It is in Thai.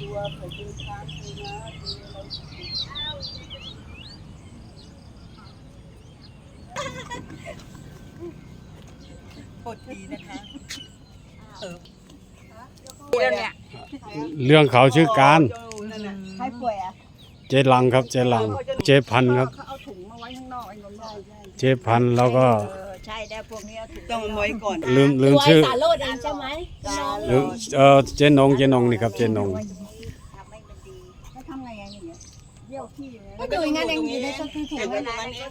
ตัวเผื่อกินค้างกินนะกินอะไรกดดีนะคะเออเดี๋ยวเนี่ยเรื่องเขาชื่อการนั่นน่ะใครป่วยอะเจลังครับเจลังเจพันธุ์ครับเขาเอาถุงมาไว้ข้างนอกไอ้นนท์ได้ใช่เจพันธุ์แล้วก็เออใช่ได้พวกนี้เอาถุงต้องเอาไว้ก่อนลืมลืมตัวไอ้ชื่อสารโรดเองใช่ไหมลืมเออเจนงเจนงนี่ครับเจนง ทำให้มันดีแล้วทำไงอะอย่าง เยี่ยวขี้อยู่ก็อยู่อย่างนั้นเองอยู่ในก็คือถุงเดี๋ยวนั่นเวแหละ